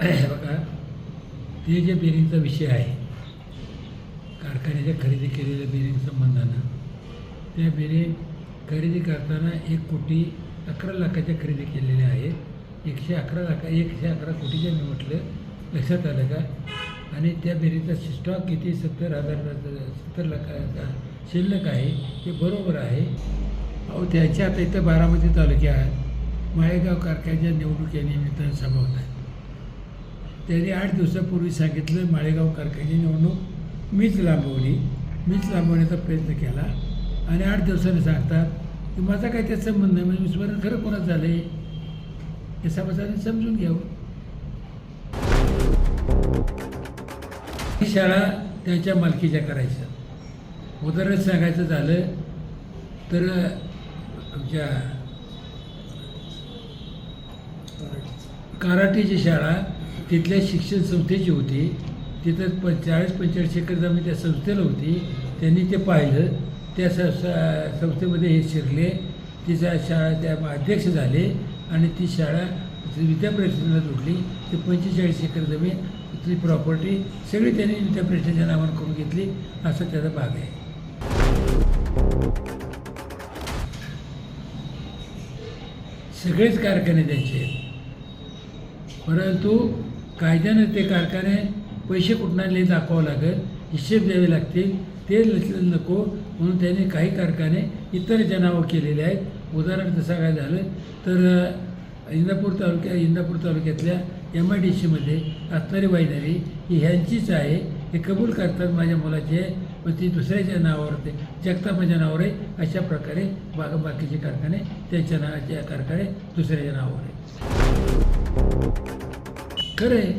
बघा ते जे बेरिंगचा विषय आहे कारखान्याच्या खरेदी केलेल्या बेरिंग संबंधानं त्या बेरिंग खरेदी करताना एक कोटी अकरा लाखाच्या खरेदी केलेल्या आहेत. एकशे अकरा लाखा एकशे अकरा कोटीच्या मी म्हटलं लक्षात आलं का? आणि त्या बेरीचा स्टॉक किती? सत्तर हजार सत्तर लाखाचा शिल्लक आहे ते बरोबर आहे. अहो त्याच्या आता इथं बारामती तालुक्यात माळेगाव कारखान्याच्या निवडणुकीनिमित्त सभा होत आहे. त्यांनी आठ दिवसापूर्वी सांगितलं माळेगाव कारखान्याची निवडणूक मीच लांबवली. मीच लांबवण्याचा प्रयत्न केला. आणि आठ दिवसांनी सांगतात की माझा काय त्यात संबंध नाही म्हणजे विस्मरण खरं कोणाचं झालं आहे हे सभासदांनी समजून घ्यावं. ही शाळा त्यांच्या मालकीच्या करायच्या. उदाहरण सांगायचं झालं तर आमच्या कराटेची शाळा तिथल्या शिक्षण संस्थेची होती. तिथं प चाळीस पंचेचाळीस एकर जमीन त्या संस्थेला होती. त्यांनी ते पाहिलं. त्या स संस्थेमध्ये हे शिरले. तिचा शाळा त्या अध्यक्ष झाले आणि ती शाळा विद्यापरिषदेला जोडली. ते पंचेचाळीस एकर जमीन ती प्रॉपर्टी सगळी त्यांनी विद्यापरिषदेच्या नावानं करून घेतली. असा त्याचा भाग आहे. सगळेच कारखाने त्यांचे आहेत. परंतु कायद्यानं ते कारखाने पैसे कुठून आणले दाखवावं लागेल? हिशेब द्यावे लागतील. ते नको म्हणून त्याने काही कारखाने इतर जनावं केलेले आहेत. उदाहरण जसं काय झालं तर इंदापूर तालुक्या इंदापूर तालुक्यातल्या एम आय डी सीमध्ये असणारी वायनरी ही ह्यांचीच आहे. हे कबूल करतात माझ्या मुलाचे. व ती दुसऱ्याच्या नावावर ते जगतापाच्या नावावर आहे. अशा प्रकारे बाग बाकीचे कारखाने त्यांच्या नावाचे कारखाने दुसऱ्याच्या नावावर आहे खरं आहे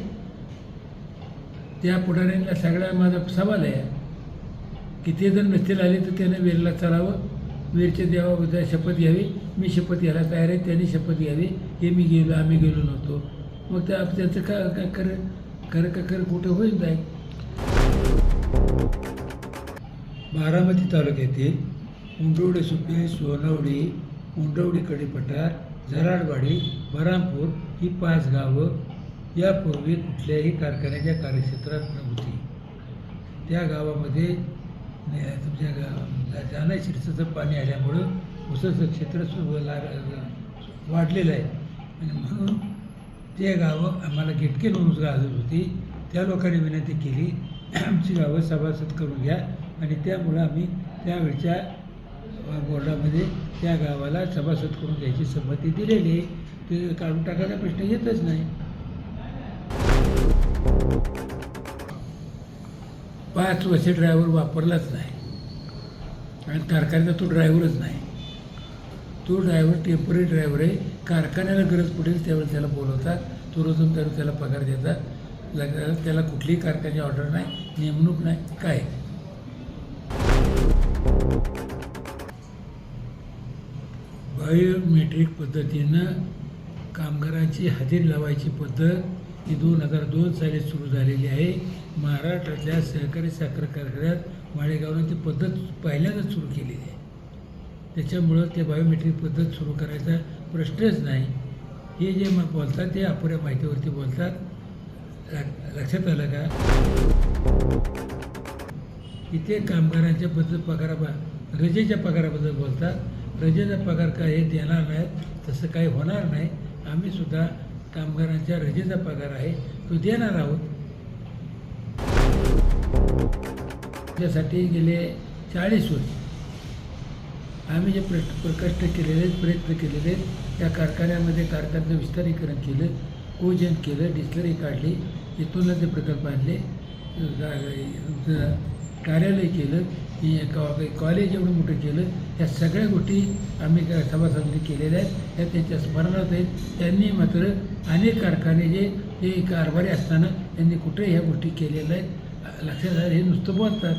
त्या पुढाऱ्यांना सगळ्या माझा सवाल आहे. की ते जर नसतील आले तर त्यानं वीरला चालावं वीरच्या देवाबद्दल शपथ घ्यावी मी शपथ घ्यायला तयार आहे त्यांनी शपथ घ्यावी हे मी गेलो आम्ही गेलो नव्हतो. मग त्या त्याचं का का कर खरं का खरं कुठं होईल जाईल बारामती तालुक्यातील उंडवडे सुपे सोनवडी उंडवडी कडेपठार झराडवाडी बरामपूर ही पाच गावं यापूर्वी कुठल्याही कारखान्याच्या कार्यक्षेत्रात नव्हती. त्या गावामध्ये तुमच्या गा जाना शिरसाचं पाणी आल्यामुळं ऊसाचं क्षेत्र सु वाढलेलं आहे. आणि म्हणून ते गावं आम्हाला गिटके म्हणून गाजत होती. त्या लोकांनी विनंती केली आमची गावं सभासद करून घ्या. आणि त्यामुळं आम्ही त्यावेळच्या बोर्डामध्ये त्या गावाला सभासद करून घ्यायची संमती दिलेली आहे. ते काढून टाकायचा प्रश्न येतच नाही. पाच वर्ष ड्रायव्हर वापरलाच नाही. आणि कारखान्याचा तो ड्रायव्हरच नाही. तो ड्रायव्हर टेंपररी ड्रायव्हर आहे. कारखान्याला गरज पडेल त्यावेळेस त्याला बोलवतात. तो रोजून त्याला त्याला पगार देतात. त्याला कुठलीही कारखान्याची ऑर्डर नाही नेमणूक नाही काय? बायोमेट्रिक पद्धतीनं कामगारांची हजेरी लावायची पद्धत ती दोन हजार दोन साली सुरू झालेली आहे. महाराष्ट्रातल्या सहकारी साखर कारखान्यात माळेगावनं ती पद्धत पहिल्यांदाच सुरू केलेली आहे. त्याच्यामुळं ते बायोमेट्रिक पद्धत सुरू करायचा प्रश्नच नाही. हे जे मग बोलतात ते अपुऱ्या माहितीवरती बोलतात. लक्षात आलं का? इथे कामगारांच्या बद्दल पगारा रजेच्या पगाराबद्दल बोलतात. रजेचा पगार काय हे देणार नाहीत तसं काही होणार नाही. आम्ही सुद्धा कामगारांच्या रजेचा पगार आहे तो देणार आहोत. त्यासाठी गेले चाळीस वर्ष. आम्ही जे प्र प्रकष्ट केलेले आहेत प्रयत्न केलेले आहेत त्या कारखान्यामध्ये कारखान्याचं विस्तारीकरण केलं कोजन केलं डिस्लरी काढली इथूनच ते प्रकल्प आणले. कार्यालय केलं की कॉ- कॉलेज एवढं मोठं केलं या सगळ्या गोष्टी आम्ही सभासदांनी केलेल्या आहेत. या त्यांच्या स्मरणात आहेत. त्यांनी मात्र अनेक कारखाने जे हे कारभारी असताना त्यांनी कुठे ह्या गोष्टी केलेल्या आहेत लक्षात आलं हे नुसतं बोलतात.